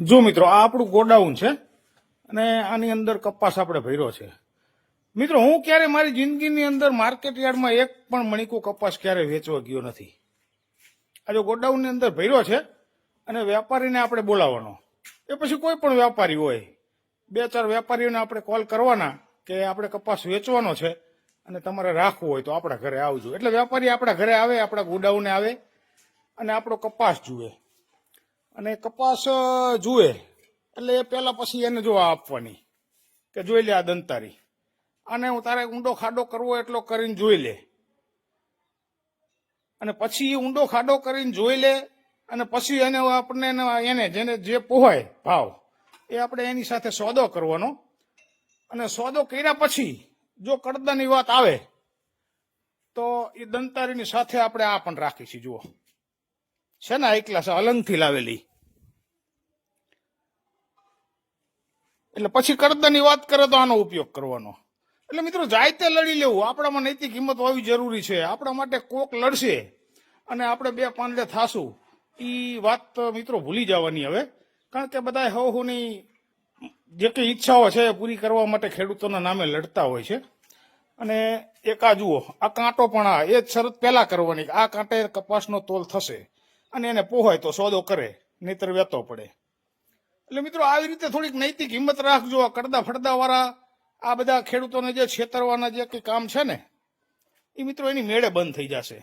જો મિત્રો, આ આપણું ગોડાઉન છે અને આની અંદર કપાસ આપણે ભર્યો છે. મિત્રો, હું ક્યારે મારી જિંદગીની અંદર માર્કેટ યાર્ડમાં એક પણ મણિકો કપાસ ક્યારે વેચવા ગયો નથી. આ જો ગોડાઉનની અંદર ભર્યો છે અને વેપારીને આપણે બોલાવવાનો. એ પછી કોઈ પણ વેપારી હોય, બે ચાર વેપારીઓને આપણે કોલ કરવાના કે આપણે કપાસ વેચવાનો છે અને તમારે રાખવું હોય તો આપણા ઘરે આવજો. એટલે વેપારી આપણા ઘરે આવે, આપણા ગોડાઉને આવે અને આપણો કપાસ જુએ. અને કપાસ જુએ. એટલે એ પહેલાં પછી એને જોવા આપવાની. કે જોઈ લે આ દંતારી. અને હું તારે ઊંડો ખાડો કરવો એટલો કરીને જોઈ લે. અને પછી એ ઊંડો ખાડો કરીને જોઈ લે અને પછી એને આપણને એને- જેને જે પોહાય ભાવ, એ આપણે એની સાથે સોદો કરવાનો. અને સોદો કર્યા પછી જો કડદાની વાત આવે, તો એ દંતારીની સાથે આપણે આ પણ રાખીશું, જુઓ. છે ને એકલા છે અલંગથી લાવેલી. એટલે પછી કરદની વાત કરે તો આનો ઉપયોગ કરવાનો. એટલે મિત્રો જાયતે લડી લેવું. આપણામાં નૈતિક હિંમત હોવી જરૂરી છે. આપણા માટે કોક લડશે અને આપણે બે પાંદડે થાશું. એ વાત મિત્રો ભૂલી જવાની હવે. કારણ કે બધા હુની જે કંઈ ઈચ્છાઓ છે એ પૂરી કરવા માટે ખેડૂતોના નામે લડતા હોય છે. અને એક જુઓ, આ કાંટો પણ આ, એ જ શરત પહેલાં કરવાની આ કાંટે કપાસનો તોલ થશે અને એને પોહાય તો સોદો કરે, નહીતર વેતો પડે. એટલે મિત્રો આવી રીતે થોડીક નૈતિક હિંમત રાખજો. કરદા ફડદા વાળા આ બધા ખેડૂતોને જે છેતરવાના જે કંઈ કામ છે ને, એ મિત્રો એની મેળે બંધ થઈ જશે.